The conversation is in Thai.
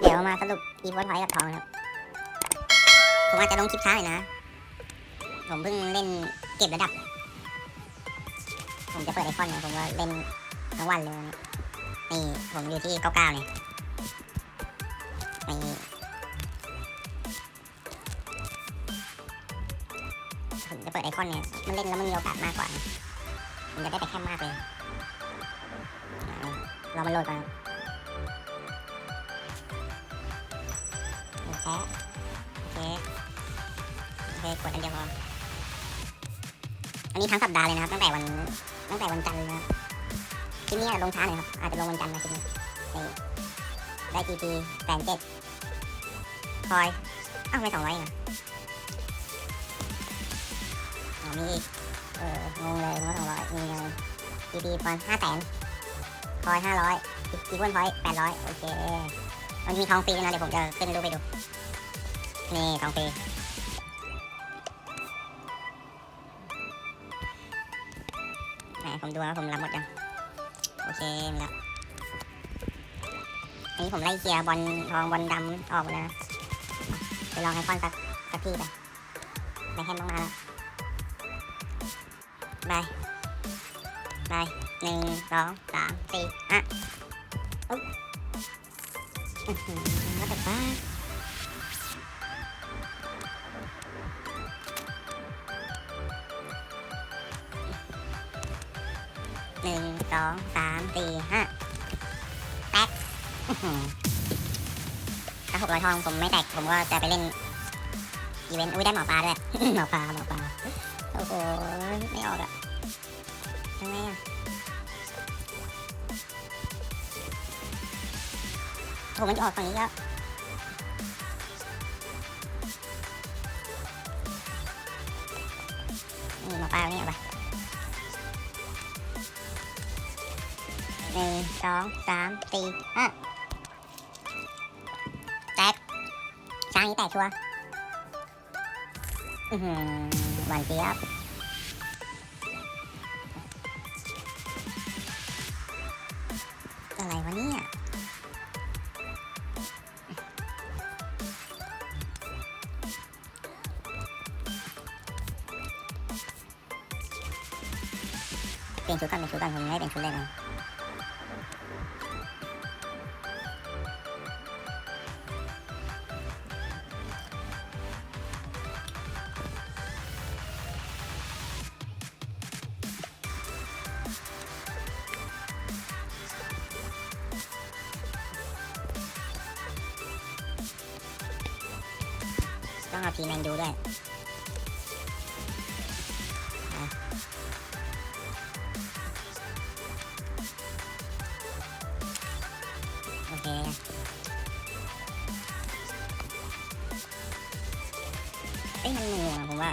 เดี๋ยวมาสรุปอีเวนพอยต์กับทองนะครับ ผมอาจจะลงคลิปช้าหน่อยนะ ผมเพิ่งเล่นเก็บระดับ ผมจะเปิดไอคอนเนี่ยผมก็เล่นทั้งวันเลยนี่ผมอยู่ที่99เนี่ยนี่ผมจะเปิดไอคอนเนี่ยมันเล่นแล้วมันมีโอกาสมากกว่า มันจะได้ไปแค่มากเลย เรามาโหลดกัน โอเคโอเคโอเคกดอันเดียวพออันนี้ทั้งสัปดาห์เลยนะครับตั้งแต่วันตั้งแต่วันจันทร์นะครับคลิปนี้อาจจะลงช้าหน่อยครับอาจจะลงวันจันทร์นะคลิปนี้นี่ได้ GP แสนเจ็ดพลอยอ้าวไม่สองร้อยอะอ๋อมีอีกเอองงเลยว่าสองร้อยมีเงิน GP ประมาณห้าแสนพอยห้าร้อยอีกวันพอยแปดร้อยโอเค มันมีทองฟรีด้วยนะเดี๋ยวผมจะขึ้นรูปไปดู นี่ทองฟรีแหมผมดูแล้วผมรับหมดยัง โอเคมดแล้วอันนี้ผมไล่เคลียร์บอลทองบอลดำออกหมดแล้วนะไปลองไอคอนสักสักทีไปไปแฮมต้องมาแล้วไปไปหนึ่งสองสามสี่อะอุ๊บ แล้วแต่ป้าหนึ่งสองสามสี่ห้าแตกถ้าหกร้อยทองผมไม่แตก ผมก็จะไปเล่น อีเวนต์ อุ้ยได้หมอปลาด้วย หมอปลาหมอปลา โอ้โห ไม่ออกอะยังไงอะ โหมันจะออกฝั่งนี้แล้วนี่หมาปลาเนี่ยไปหนึ่งสองสามสี่ห้าแตกช้างนี้แตกชัวร์อือหือหวานเจี๊ยบ เปลี่ยนชุดก่อนเปลี่ยนชุดก่ โอเคเอ้ยมันงงๆอะผมว่า